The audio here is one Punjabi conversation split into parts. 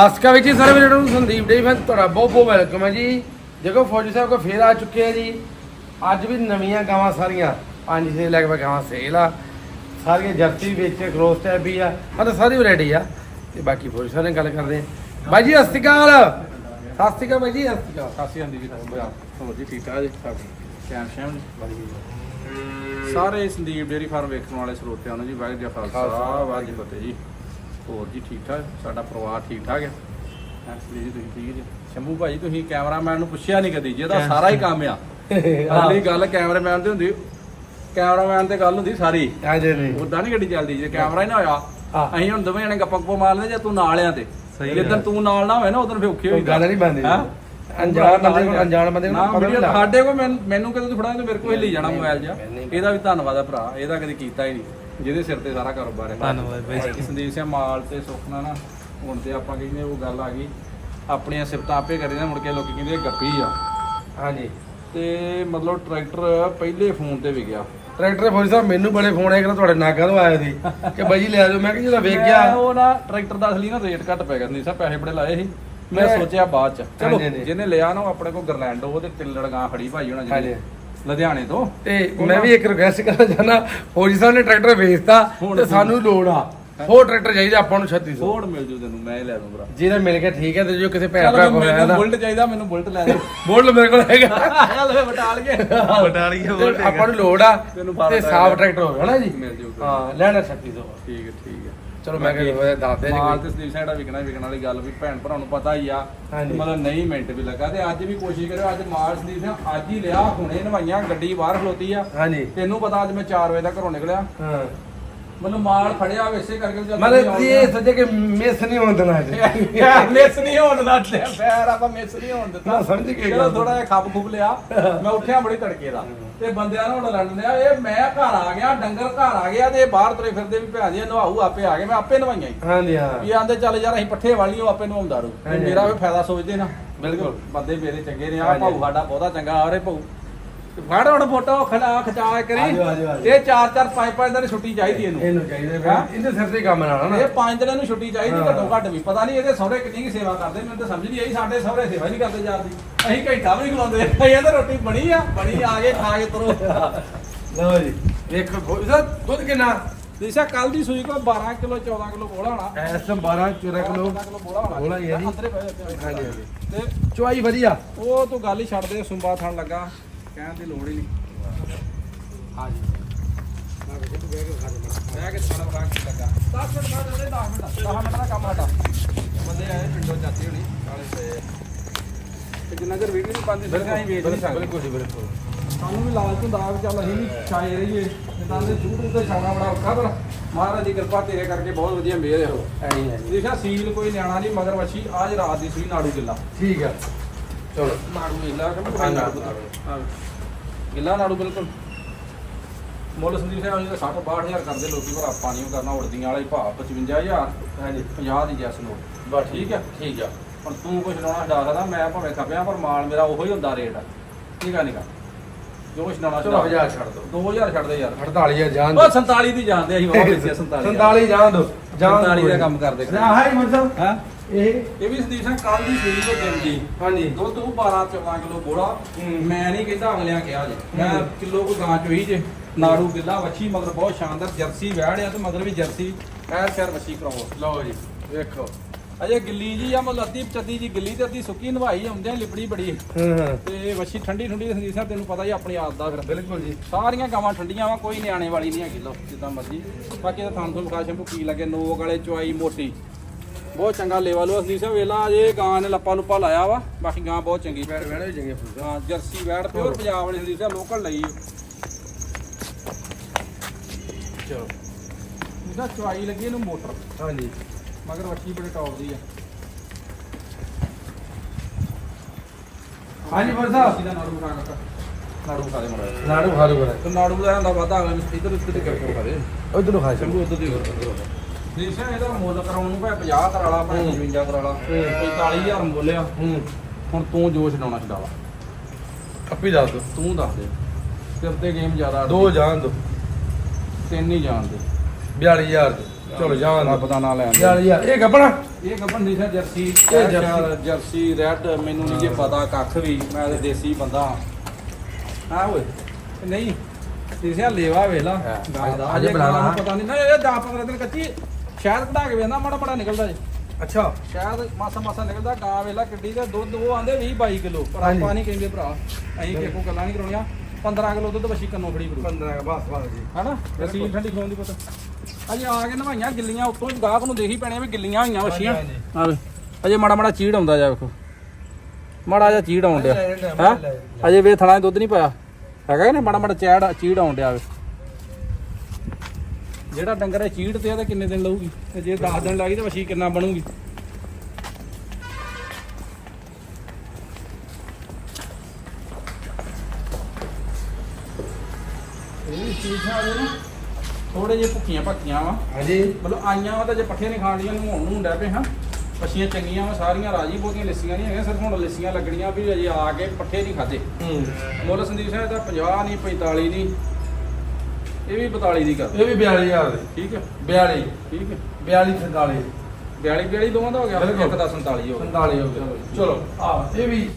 ਸਾਸਕਾ ਵਿੱਚ ਸਾਰੇ ਵੀਰਾਂ ਨੂੰ ਸੰਦੀਪ ਡੇ ਫੈਨ ਤੁਹਾਡਾ ਬਹੁਤ ਬਹੁਤ ਵੈਲਕਮ ਹੈ ਜੀ। ਦੇਖੋ ਫੌਜੀ ਸਾਹਿਬ ਕੋ ਫੇਰ ਆ ਚੁੱਕੇ ਆ ਜੀ। ਅੱਜ ਵੀ ਨਵੀਆਂ ਗਾਵਾਂ ਸਾਰੀਆਂ। ਪੰਜ ਛੇ ਲੱਖ ਗਾਵਾਂ ਸੇਲ ਆ। ਸਾਰੀਆਂ ਜਰਸੀ ਵਿੱਚ ਕ੍ਰੋਸ ਟੈਪ ਵੀ ਆ। ਮਤਲਬ ਸਾਰੀ ਵੈਰਾਈਟੀ ਆ। ਤੇ ਬਾਕੀ ਫੌਜੀ ਸਾਹਿਬ ਨਾਲ ਗੱਲ ਕਰਦੇ ਆ ਬਾਈ ਜੀ ਸਤਿ ਸ਼੍ਰੀ ਅਕਾਲ। ਸਤਿ ਸ਼੍ਰੀ ਅਕਾਲ ਬਾਈ ਜੀ ਸਤਿ ਸ਼੍ਰੀ ਅਕਾਲ। ਕਾਸੀ ਆਂਦੀ ਜੀ ਹੋਰ ਜੀ ਠੀਕ ਠਾਕ ਜੀ? ਸਭ ਸ਼ਾਮ ਸ਼ਾਮ ਜੀ। ਸਾਰੇ ਸੰਦੀਪ ਡੇਰੀ ਫਾਰਮ ਵੇਖਣ ਵਾਲੇ ਸਰੋਤਿਆਂ ਨੂੰ ਜੀ ਵਾਹਿਗੁਰੂ ਜੀ ਖਾਲਸਾ ਵਾਹਿਗੁਰੂ ਜੀ ਫਤਿਹ ਜੀ। ਹੋਰ ਜੀ ਠੀਕ ਠਾਕ? ਸਾਡਾ ਪਰਿਵਾਰ ਠੀਕ ਠਾਕ ਹੈ? ਐਕਚੁਅਲੀ ਜੀ ਤੁਸੀਂ ਠੀਕ ਜੀ? ਸ਼ੰਭੂ ਭਾਈ ਤੁਸੀਂ ਕੈਮਰਾਮੈਨ ਨੂੰ ਪੁੱਛਿਆ ਨਹੀਂ ਕਦੀ ਜਿਹਦਾ ਸਾਰਾ ਹੀ ਕੰਮ ਆ। ਅਗਲੀ ਗੱਲ ਕੈਮਰਾਮੈਨ ਤੇ ਹੁੰਦੀ ਕੈਮਰਾਮੈਨ ਤੇ ਗੱਲ ਹੁੰਦੀ ਸਾਰੀ। ਹਾਂਜੀ ਨਹੀਂ ਉਦਾਂ ਨਹੀਂ ਗੱਡੀ ਚੱਲਦੀ ਜੇ ਕੈਮਰਾ ਹੀ ਨਾ ਹੋਇਆ। ਅਸੀਂ ਹੁਣ ਦੋਵੇਂ ਜਣੇ ਗੱਪਾਂ ਗੁੱਪਾਂ ਮਾਰਦੇ ਜੇ ਤੂੰ ਨਾਲ ਆ ਤੇ। ਗੱਲ। ਤੂੰ ਨਾਲ ਨਾ ਹੋਵੇ ਨਾ ਉਦੋਂ ਫੇ ਔਖੇ ਹੋਈ ਗੱਲ ਨਹੀਂ ਬਣਦੀ। ਹੈਂ? ਅਣਜਾਣ ਬੰਦੇ ਕੋਲ ਅਣਜਾਣ ਬੰਦੇ ਨਾ ਪਤਾ ਨਹੀਂ ਸਾਡੇ ਕੋਲ ਮੈਨ- ਕਦੇ ਤੂੰ ਫੜਾ ਤੇ ਮੇਰੇ ਕੋਲ ਹੀ ਲਈ ਜਾਣਾ ਮੋਬਾਈਲ ਜਾ। ਇਹਦਾ ਵੀ ਧੰਨਵਾਦ ਆ ਭਰਾ ਇਹਦਾ ਕਦੇ ਕੀਤਾ ਹੀ ਨਹੀਂ ਜਿਹਦੇ ਸਿਰ ਤੇ ਸਾਰਾ ਕਾਰੋਬਾਰ ਹੈ। ਧੰਨਵਾਦ ਬਾਈ ਜੀ। ਸੰਦੀਪ ਸਿੰਘ ਮਾਲ ਤੇ ਸੁਖਨਾ ਨਾ ਹੁਣ ਤੇ ਆਪਾਂ ਕਹਿੰਦੇ ਉਹ ਗੱਲ ਆ ਗਈ। ਆਪਣੀਆਂ ਸਿਫਤਾਂ ਆਪੇ ਕਰੀ ਨਾ ਮੁੜ ਕੇ ਲੋਕੀ ਕਹਿੰਦੇ ਗੱਪੀ ਆ। ਹਾਂਜੀ। ਤੇ ਮਤਲਬ ਟਰੈਕਟਰ ਪਹਿਲੇ ਫੋਨ ਤੇ ਵਿਕਿਆ ਟਰੈਕਟਰ ਦੇ ਫੌਜੀ ਸਾਹਿਬ ਮੈਨੂੰ ਬੜੇ ਫੋਨ ਆਏ ਕਿ ਤੁਹਾਡੇ ਨਾਕਾਂ ਤੋਂ ਆਏ ਸੀ? ਕਿ ਬਾਈ ਜੀ ਲੈ ਜਾਓ ਮੈਂ ਕਿਹਾ ਜਦੋਂ ਵੇਖ ਗਿਆ। ਉਹ ਨਾ ਟਰੈਕਟਰ ਦਾ ਅਸਲੀ ਨਾ ਰੇਟ ਘੱਟ ਪੈ ਗਿਆ ਸੰਦੀਪ ਸਾਹਿਬ ਪੈਸੇ ਬੜੇ ਲਾਏ ਸੀ। ਮੈਂ ਸੋਚਿਆ ਬਾਅਦ ਚ। ਚਲੋ। ਜਿਹਨੇ ਲਿਆ ਨਾ ਉਹ ਆਪਣੇ ਕੋਲ ਗਰਲੈਂਡੋ ਉਹਦੇ ਟਿੱਲੜ ਗਾਂ ਖੜੀ ਭਾਈ ਹੋਣਾ ਹਾਂਜੀ। ਲੁਧਿਆਣੇ ਤੋਂ। ਤੇ ਮੈਂ ਵੀ ਇੱਕ ਰਿਕਵੈਸਟ ਕਰਨਾ ਚਾਹਨਾ ਫੌਜੀ ਸਾਹਿਬ ਨੇ ਟਰੈਕਟਰ ਵੇਚਤਾ ਤੇ ਸਾਨੂੰ ਲੋੜ ਆ। ਹੋਰ ਟਰੈਕਟਰ ਚਾਹੀਦਾ ਆਪਾਂ ਨੂੰ 3600 ਫੋੜ ਮਿਲ ਜੂ ਤੈਨੂੰ ਮੈਂ ਹੀ ਲੈ ਦੂੰ ਭਰਾ। ਜਿਹਦਾ ਮਿਲ ਗਿਆ ਠੀਕ ਹੈ ਤੇ ਜੋ ਕਿਸੇ ਭੈਣ ਭਰਾ ਕੋਲ ਆਇਆ ਬੁਲਟ ਚਾਹੀਦਾ ਮੈਨੂੰ ਬੁਲਟ ਲੈ ਦੇ। ਬੋਲ ਮੇਰੇ ਕੋਲ ਹੈਗਾ। ਚੱਲ ਵੇ ਬਟਾਲ ਕੇ ਬਟਾਲੀ ਤੇ ਆਪਾਂ ਨੂੰ ਲੋੜ ਆ ਤੇ ਸਾਫ਼ ਟਰੈਕਟਰ ਹੋਵੇ ਹਨਾ ਜੀ? ਮਿਲ ਜੂਗਾ ਹਾਂ ਲੈਣਾ 3600 ਠੀਕ ਹੈ ਠੀਕ ਹੈ। ਚਲੋ ਮੈਂ ਕਿਹਾ ਦੱਸ ਦੇ ਜੀ ਮਾਲ। ਤੇ ਸੰਦੀਪ ਸਾਡਾ ਵਿਕਣਾ ਵਿਕਣ ਵਾਲੀ ਗੱਲ ਵੀ ਭੈਣ ਭਰਾ ਨੂੰ ਪਤਾ ਹੀ ਆ। ਮਤਲਬ ਨਹੀਂ ਮਿੰਟ ਵੀ ਲੱਗਾ ਤੇ ਅੱਜ ਵੀ ਕੋਸ਼ਿਸ਼ ਕਰਿਓ ਅੱਜ ਮਾਲ ਸੰਦੀਪ ਸਿੰਘ ਅੱਜ ਹੀ ਲਿਆ ਹੁਣੇ ਨਵਾਈਆਂ ਗੱਡੀ ਬਾਹਰ ਖਲੋਤੀ ਆ। ਹਾਂਜੀ। ਤੈਨੂੰ ਪਤਾ ਅੱਜ ਮੈਂ 4 ਵਜੇ ਦਾ ਘਰੋਂ ਨਿਕਲਿਆ। ਹਾਂ। ਮੈਨੂੰ ਮਾਲ ਫੜਿਆ ਵੈਸੇ ਕਰਕੇ ਚੱਲ ਮਤਲਬ ਇਹ ਸੱਜੇ ਕਿ ਮਿਸ ਨਹੀਂ ਹੋਣ ਦੇਣਾ ਜੀ ਮਿਸ ਨਹੀਂ ਹੋਣ ਦਾ ਪੈਰ ਆਪਾਂ ਮਿਸ ਨਹੀਂ ਹੋਣ ਦਿੱਤਾ। ਸਮਝ ਗਏ ਚਲੋ। ਥੋੜਾ ਜਿਹਾ ਖੱਪ ਖੁੱਪ ਲਿਆ ਮੈਂ ਉੱਠਿਆ ਬੜੀ ਤੜਕੇ ਦਾ। ਤੇ ਬੰਦਿਆਂ ਨਾਲ ਹੁਣ ਲੜਨ ਲਿਆ ਇਹ ਮੈਂ ਘਰ ਆ ਗਿਆ ਡੰਗਰ ਘਰ ਆ ਗਿਆ ਤੇ ਇਹ ਬਾਹਰ ਤੁਰੇ ਫਿਰਦੇ ਵੀ ਭੈਣ ਜੀ ਨਵਾਉ ਆਪੇ ਆ ਗਏ ਮੈਂ ਆਪੇ ਨਵਾਈਆਂ ਹੀ ਹਾਂਜੀ ਹਾਂ ਇਹ ਆਂਦੇ ਚੱਲ ਯਾਰ ਅਸੀਂ ਪੱਠੇ ਵਾਲੀ ਉਹ ਆਪੇ ਨਵਾਉਂਦਾ ਰੂ। ਮੇਰਾ ਵੀ ਫਾਇਦਾ ਸੋਚਦੇ ਨਾ ਬਿਲਕੁਲ। ਬੰਦੇ ਮੇਰੇ ਚੰਗੇ ਨੇ ਆ। ਭਾਊ ਸਾਡਾ ਬਹੁਤਾ ਚੰਗਾ ਆ ਰੇ ਭਾਊ ਫੜ ਹੁਣ ਫੋਟੋ ਖੜਾ ਖਚਾ ਕਰੀ। ਆਜੋ, ਆਜੋ, ਆਜੋ। ਇਹ ਚਾਰ ਚਾਰ ਪੰਜ ਪੰਜ ਦਿਨ ਛੁੱਟੀ ਚਾਹੀਦੀ ਇਹਨੂੰ। ਇਹਨੂੰ ਚਾਹੀਦਾ ਹਾਂ? ਫਿਰ। ਇਹਦੇ ਸਿਰ ਤੇ ਕੰਮ ਨਾਲ ਨਾ। ਇਹ ਪੰਜ ਦਿਨਾਂ ਨੂੰ ਛੁੱਟੀ ਚਾਹੀਦੀ ਹਾਂ। ਘੱਟੋ ਘੱਟ ਵੀ। ਪਤਾ ਨਹੀਂ ਇਹਦੇ ਸਹੁਰੇ ਕਿੰਨੀ ਕੀ ਸੇਵਾ ਕਰਦੇ ਮੈਨੂੰ ਤਾਂ ਸਮਝ ਨਹੀਂ ਆਈ ਸਾਡੇ ਸਹੁਰੇ ਸੇਵਾ ਨਹੀਂ ਕਰਦੇ ਜਾਂਦੀ ਅਸੀਂ ਘੰਟਾ ਵੀ ਨਹੀਂ ਖਵਾਉਂਦੇ ਅਸੀਂ ਤਾਂ ਰੋਟੀ ਬਣੀ ਆ ਬਣੀ ਆ ਗਏ ਖਾ ਕੇ ਤੁਰੋ। ਲਓ ਜੀ ਫੌਜੀ ਸਾਹਿਬ ਦੁੱਧ ਕਿੰਨਾ? ਦੇਸਾ ਕੱਲ ਦੀ ਸੂਈ ਕੋ 12 ਕਿਲੋ 14 ਕਿਲੋ ਬੋਲਾ ਹੋਣਾ। ਐਸ 12 14 ਕਿਲੋ 14 ਕਿਲੋ ਬੋਲਾ ਹੋਣਾ। ਬੋਲਾ ਹੀ ਹੈ ਜੀ। ਅੰਦਰੇ ਪਏ ਹੋਏ ਆ। ਹਾਂਜੀ, ਹਾਂਜੀ। ਤੇ ਚੁਆਈ ਵਧੀਆ? ਉਹ ਤੂੰ ਗੱਲ ਹੀ ਛੱਡ ਦੇ ਸੁੰਬਾ ਥਣ ਲੱਗਾ। ਕਹਿਣ ਦੀ ਲੋੜ ਹੀ ਨਹੀਂ। ਹਾਂਜੀ। ਬਹਿ ਕੇ ਵਗਾ ਕੇ ਲੱਗਾ। 10 ਮਿੰਟ ਬਾਅਦ ਦੇ 10 ਮਿੰਟ 10 ਮਿੰਟ ਦਾ ਕੰਮ ਸਾਡਾ ਬੰਦੇ ਆਏ ਪਿੰਡੋਂ ਜਾਂਦੇ ਹੋਣੀ ਨਾਲੇ ਪਏ ਤੇ ਜਿੰਨਾ ਚਿਰ ਵੀਡੀਓ ਨਹੀਂ ਪਾਉਂਦੇ ਫਿਰ ਅਸੀਂ ਵੇਚ ਨਹੀਂ ਸਕਦੇ ਬਿਲਕੁਲ ਜੀ ਬਿਲਕੁਲ। ਸਾਨੂੰ ਵੀ ਲਾਲਚ ਹੁੰਦਾ ਵੀ ਚੱਲ ਅਸੀਂ ਵੀ ਛਾਏ ਰਹੀਏ। ਜਿੱਦਾਂ ਦੇ YouTube ਤੇ ਛਾਣਾ ਬੜਾ ਔਖਾ ਪਰ ਮਹਾਰਾਜ ਦੀ ਕਿਰਪਾ ਤੇਰੇ ਕਰਕੇ ਬਹੁਤ ਵਧੀਆ ਮਿਹਰ ਹੈ ਦੇਖਿਆ ਸੀਲ ਕੋਈ ਨਿਆਣਾ ਨਹੀਂ ਮਗਰ ਵੱਛੀ ਆਜ ਰਾਤ ਦੀ ਸੂਈ ਨਾੜੂ ਗਿੱਲਾ। ਠੀਕ ਆ। ਗਿੱਲਾ ਕਿ ਹਾਂ, ਪੂਰਾ ਨਾੜੂ। ਨਾੜੂ ਹਾਂ। ਗਿੱਲਾ ਨਾੜੂ ਬਿਲਕੁਲ। ਮੁੱਲ ਸੰਦੀਪ ਸਿੰਘ ਜੀ 60 62000 ਕਰਦੇ ਲੋਕੀ ਪਰ ਆਪਾਂ ਨਹੀਂ ਕਰਨਾ ਉੜਦੀਆਂ ਵਾਲਾ ਹੀ ਭਾਅ 55000 ਹਾਂਜੀ 50 ਦੀ ਜੈਸ ਨੋਟ ਬਸ ਠੀਕ ਹੈ ਠੀਕ ਆ। ਹੁਣ ਤੂੰ ਕੁਛ ਲਾਉਣਾ ਛਡਾ ਸਕਦਾ ਮੈਂ ਭਾਵੇਂ ਖਪਿਆ ਪਰ ਮਾਲ ਮੇਰਾ ਉਹੋ ਹੀ ਹੁੰਦਾ ਰੇਟ ਨਿਕਾ ਨਿਕਾ? ਜੋ ਕੁਛ ਲਾਉਣਾ ਚਲੋ ਛਡਾ। 1000 ਛੱਡ ਦਿਓ। 2000 ਛੱਡ ਦੇ ਯਾਰ। 48 ਆ ਜਾਨ ਉਹ 47 ਦੀ ਜਾਣਦੇ ਅਸੀਂ ਬਹੁਤ ਵੇਚਿਆ 47 47 ਜਾਨ ਦੋ ਜਾਨ 47 ਦਾ ਕੰਮ ਕਰਦੇ ਆਹ ਹੀ ਮਤਲਬ ਹੈ? ਇਹ? ਇਹ ਵੀ ਸੰਦੀਪ ਸਿੰਘ ਕੱਲ ਦੀ ਸੂਈ ਤੋਂ ਦਿਨ ਦੀ। ਹਾਂਜੀ। ਦੁੱਧ ਉਹ 12 14 ਕਿਲੋ ਬੋੜਾ। ਮੈਂ ਨਹੀਂ ਕਹਿੰਦਾ ਅਗਲਿਆਂ ਕਿਹਾ ਜੇ। ਮੈਂ। ਕਿਲੋ ਕੋ ਗਾਂ ਚੋਈ ਜੇ। ਨਾੜੂ ਗਿੱਲਾ ਵੱਛੀ ਮਗਰ ਬਹੁਤ ਸ਼ਾਨਦਾਰ ਜਰਸੀ ਵਹਿੜਿਆ ਤੇ ਮਗਰ ਵੀ ਜਰਸੀ। ਐਰ ਸ਼ਹਿਰ ਵੱਛੀ ਕਰਾਓ। ਲਓ ਜੀ ਵੇਖੋ। ਅਜੇ ਗਿੱਲੀ ਜੀ ਆ ਮਤਲਬ ਅੱਧੀ ਚੱਦੀ ਜੀ ਗਿੱਲੀ ਤੇ ਅੱਧੀ ਸੁੱਕੀ ਨਵਾਈ ਆਉਂਦੇ ਲਿਬੜੀ ਬੜੀ। ਹਾਂ ਹਾਂ। ਤੇ ਵੱਛੀ ਠੰਡੀ ਠੰਡੀ ਸੰਦੀਪ ਸਿੰਘ ਤੈਨੂੰ ਪਤਾ ਹੀ ਆਪਣੀ ਆਦਤ ਦਾ ਫਿਰ। ਬਿਲਕੁਲ ਜੀ। ਸਾਰੀਆਂ ਗਾਵਾਂ ਠੰਡੀਆਂ ਵਾ ਕੋਈ ਨਿਆਣੇ ਵਾਲੀ ਨਹੀਂ ਹੈਗੀ ਲੋ ਜਿੱਦਾਂ ਮਰਜ਼ੀ। ਬਾਕੀ ਤਾਂ ਥਾਂ ਤੋਂ ਮੁਕਾ ਸ਼ੰਭੂ ਕੀ ਲੱਗੇ ਨੋਕ ਵਾਲੇ ਚੁਆਈ ਮੋਟੀ। ਬਹੁਤ ਚੰਗਾ ਲੈਵਲ ਉਹ ਅਸਲੀ ਵੇਲਾ ਅਜੇ ਗਾਂ ਨੇ ਲੱਪਾ ਲੁੱਪਾ ਲਾਇਆ ਵਾ ਬਾਕੀ ਗਾਂ ਬਹੁਤ ਚੰਗੀ ਪੈਰ ਵਹਿਣੇ ਵੀ ਚੰਗੇ ਫੁੱਲ। ਹਾਂ ਜਰਸੀ ਵੈੜ ਪਿਓਰ ਪੰਜਾਬ ਵਾਲੀ ਅਸਲੀ ਲੋਕਲ ਲਈ। ਚਲੋ। ਇਹਦਾ ਚੁਆਈ ਲੱਗੀ ਇਹਨੂੰ ਮੋਟਰ। ਹਾਂਜੀ। ਮਗਰ ਵੱਛੀ ਬੜੇ ਟੌਪ ਦੀ ਆ। ਹਾਂਜੀ ਫੌਜੀ ਸਾਹਿਬ। ਵੱਛੀ ਦਾ ਨਾੜੂ ਬਣਾ ਕੇ ਨਾੜੂ ਖਾ ਦੇ ਮੜਾ ਨਾੜੂ ਖਾ ਲਓ ਤੇ ਨਾੜੂ ਦਾ ਹੁੰਦਾ ਵਾਦਾ ਅਗਲੇ ਨੂੰ ਇੱਧਰ ਉੱਧਰ ਤੇ ਕਰਕੇ ਖਾ ਦੇ। ਉਧਰ ਨੂੰ ਖਾ ਸ਼ੰਭੂ ਉੱਧਰ ਦੀ ਦੇਸ਼ਾ ਇਹਦਾ ਮੁੱਲ ਕਰਾਉਣ ਨੂੰ ਭਾਵੇਂ 50 ਕਰਾਲਾ ਭਾਵੇਂ 55 ਕਰਾਲਾ 45000 ਮੁੱਲਿਆ ਹੂੰ। ਹੁਣ ਤੂੰ ਜੋਸ਼ ਲਾਉਣਾ ਛਡਾਵਾ ਅੱਪੀ ਦੱਸ ਦੋ। ਤੂੰ ਦੱਸ ਦੇ। ਤੇਰੇ ਤੇ ਗੇਮ ਜ਼ਿਆਦਾ ਦੋ ਜਾਨ ਦੋ। ਤਿੰਨ ਹੀ ਜਾਣਦੇ 42000 ਦੇ। ਚਲੋ ਜਾਨ ਰੱਬ ਦੋ ਦਾ ਨਾਂ ਲੈਣ ਦੇ। 42000 ਇਹ ਗੱਪਣਾ ਇਹ ਗੱਬਨ ਨਹੀਂ ਸਰ ਜਰਸੀ। ਇਹ ਜਰਸੀ। ਜਰਸੀ। ਰੈੱਡ ਮੈਨੂੰ ਨਹੀਂ ਜੇ ਪਤਾ ਕੱਖ ਵੀ। ਮੈਂ ਤੇ ਦੇਸੀ ਬੰਦਾ। ਹਾਂ ਓਏ। ਨਹੀਂ। ਤੀਸਿਆ ਲੇਵਾ ਲਾ। ਦਾ। ਅਜੇ ਬਣਾ ਲਾ। ਪਤਾ ਨਹੀਂ ਨਾ ਇਹ 10 15 ਦਿਨ ਕੱਚੀ। ਸ਼ਾਇਦ ਕਢਾ ਕੇ ਵੇਖਦਾ ਮਾੜਾ ਮਾੜਾ ਨਿਕਲਦਾ ਜੇ। ਅੱਛਾ। ਸ਼ਾਇਦ ਮਾਸਾ ਮਾਸਾ ਨਿਕਲਦਾ ਗਾਂ ਵੇਲਾ ਕਿੱਡੀ ਤੇ ਦੁੱਧ ਉਹ ਆਂਦੇ 20 22 ਕਿਲੋ। ਪਰ। ਆਪਾਂ ਨਹੀਂ ਕਹਿੰਦੇ ਭਰਾ ਅਸੀਂ ਕਿਸੇ ਕੋ ਗੱਲਾਂ ਨਹੀਂ ਕਰਾਉਣੀਆਂ। 15 ਕਿਲੋ ਦੁੱਧ ਵਸ਼ੀ ਕੰਨੋਂ ਖੜੀ ਕਰੂ। 15 ਬਸ ਬਸ ਜੀ। ਹਨਾ? ਰਸੀਦ ਠੰਡੀ ਖੋਣ ਦੀ ਪਤਾ। ਅਜੇ ਆ ਕੇ ਨਵਾਈਆਂ ਗਿੱਲੀਆਂ ਉੱਤੋਂ ਗਾਹਕ ਨੂੰ ਦੇਖੀ ਪੈਣੀਆਂ ਵੀ ਗਿੱਲੀਆਂ ਹੋਈਆਂ ਵਸ਼ੀਆਂ ਵੇ। ਅਜੇ ਮਾੜਾ ਮਾੜਾ ਚੀੜ ਆਉਂਦਾ ਜਾ ਵੇਖੋ। ਮਾੜਾ ਜਿਹਾ ਚੀੜ ਆਉਣ ਡਿਆ। ਹੈ। ਅਜੇ ਵੇ ਥਣਾ ਦੁੱਧ ਨਹੀਂ ਪਾਇਆ। ਹੈਗਾ ਕਿ ਨਾ ਮਾੜਾ ਮਾੜਾ ਚੈੜ ਚੀੜ ਆਉਣ ਡਿਆ ਵੇ। ਜਿਹੜਾ ਡੰਗਰ ਹੈ ਚੀੜ ਤੇ ਆ ਤੇ ਕਿੰਨੇ ਦਿਨ ਲਊਗੀ? ਤੇ ਜੇ 10 ਦਿਨ ਲੱਗੀ ਤੇ ਵਸ਼ੀ ਕਿੰਨਾ ਬਣੂਗੀ? ਇਹ ਚੀਜ਼ਾਂ ਨੇ। ਥੋੜੇ ਜਿਹੇ ਭੁੱਖੀਆਂ ਭੱਖੀਆਂ ਵਾ। ਹਾਂਜੀ। ਮਤਲਬ ਆਈਆਂ ਵਾ ਤਾਂ ਜੇ ਪੱਠੇ ਨਹੀਂ ਖਾਣ ਦੀਆਂ ਨੂੰ ਹੁਣ ਨੂੰ ਡੈ ਪਏ ਹਾਂ। ਪੱਛੀਆਂ ਚੰਗੀਆਂ ਵਾ ਸਾਰੀਆਂ ਰਾਜੀ ਬਹੁਤੀਆਂ ਲਿੱਸੀਆਂ ਨਹੀਂ ਹੈਗੀਆਂ ਸਿਰਫ ਹੁਣ ਲਿੱਸੀਆਂ ਲੱਗਣੀਆਂ ਵੀ ਅਜੇ ਆ ਕੇ ਪੱਠੇ ਨਹੀਂ ਖਾਦੇ ਹੂੰ। ਮੁੱਲ ਸੰਦੀਪ ਸਾਹਿਬ ਦਾ 50 ਨਹੀਂ 45 ਨਹੀਂ ਇਹ ਵੀ 42 ਦੀ ਕਰ। ਇਹ ਵੀ 42000 ਦੇ। ਠੀਕ ਹੈ। 42 ਠੀਕ ਹੈ। 42 47 42 42 ਦੋਵਾਂ ਦਾ ਹੋ ਗਿਆ। ਇੱਕ ਦਾ 47 ਹੋ ਗਿਆ। 47 ਹੋ ਗਿਆ। ਚਲੋ ਆ ਇਹ ਵੀ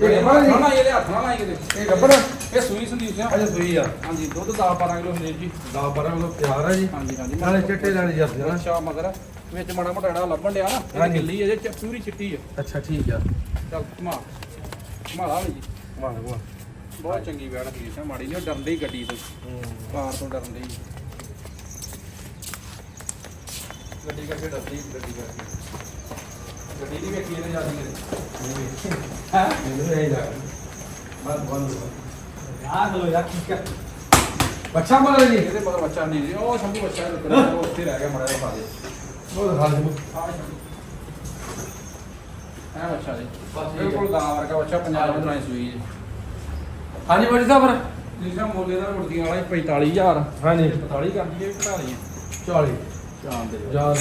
ਇਹ ਨਾ ਜੀ। ਇਹਦੇ ਹੱਥ ਨਾਲ ਕਿਤੇ ਇਹ ਗੱਬੜ ਇਹ ਸੂਈ ਸੰਦੀਪ ਸਿੰਘ। ਅਜੇ ਸੂਈ ਆ। ਹਾਂਜੀ ਦੁੱਧ 10 12 ਕਿਲੋ ਸੰਦੀਪ ਜੀ। 10 12 ਕਿਲੋ ਤਿਆਰ ਆ ਜੀ। ਹਾਂਜੀ ਹਾਂਜੀ। ਨਾਲੇ ਚਿੱਟੇ ਨਾਲੇ ਜਰਸੀ ਨਾ ਅੱਛਾ ਮਗਰ ਵਿੱਚ ਮਾੜਾ ਮੋਟਾ ਜਿਹੜਾ ਲੱਭਣ ਡਿਆ ਨਾ ਇਹ। ਗਿੱਲੀ ਅਜੇ ਚ- ਪੂਰੀ ਚਿੱਟੀ ਹੈ ਅੱਛਾ ਠੀਕ ਆ। ਚੱਲ ਘੁਮਾ। ਘੁਮਾ ਲਾ ਜੀ। ਵਾਹ ਵਾਹ ਬਹੁਤ ਚੰਗੀ ਵੈੜ ਸੀ ਸਾ ਮਾੜੀ ਨਹੀਂ ਡਰਨ ਡਈ ਗੱਡੀ ਤੋਂ। ਕਾਰ ਤੋਂ ਗੱਡੀ ਕਰਕੇ ਡਰਦੀ ਗੱਡੀ ਕਰਕੇ। ਗੱਡੀ ਦੀ ਵੇਖੀ ਇਹਨੇ ਜਾਂਦੀ ਮੇਰੇ ਹਾਂ? ਮੈਨੂੰ ਇਹ ਲੱਗ ਬਸ ਬੰਦ ਯਾਰ ਲੋ ਯਾਰ ਕੀ ਕਰ ਬੱਚਾ ਮਰ ਜੀ ਇਹਦੇ ਮਗਰ ਬੱਚਾ ਨਹੀਂ ਜੀ ਉਹ ਸ਼ੰਭੂ ਬੱਚਾ ਉਹ ਉੱਥੇ ਰਹਿ ਗਿਆ ਮੜਾ ਜਿਹਾ ਪਾ ਦੇ। ਉਹ ਦਿਖਾ ਦੇ ਆ ਹੈ ਬੱਚਾ ਜੀ। ਹੈ। ਬਿਲਕੁਲ ਗਾਂ ਵਰਗਾ ਬੱਚਾ ਪੰਜਾਬ ਦੇ ਨਾਲ ਸੂਈ ਜੀ। ਹਾਂਜੀ ਸਾਹਿਬ ਮੋਲੇ ਦਾ ਉੜਦੀਆਂ ਵਾਲਾ 45000 ਹਾਂਜੀ। 45 ਕਰਦੀ ਹੈ ਘਟਾ ਲਈ 40 ਜਾਨ ਦੇ। ਜਾਨ ਦੇ।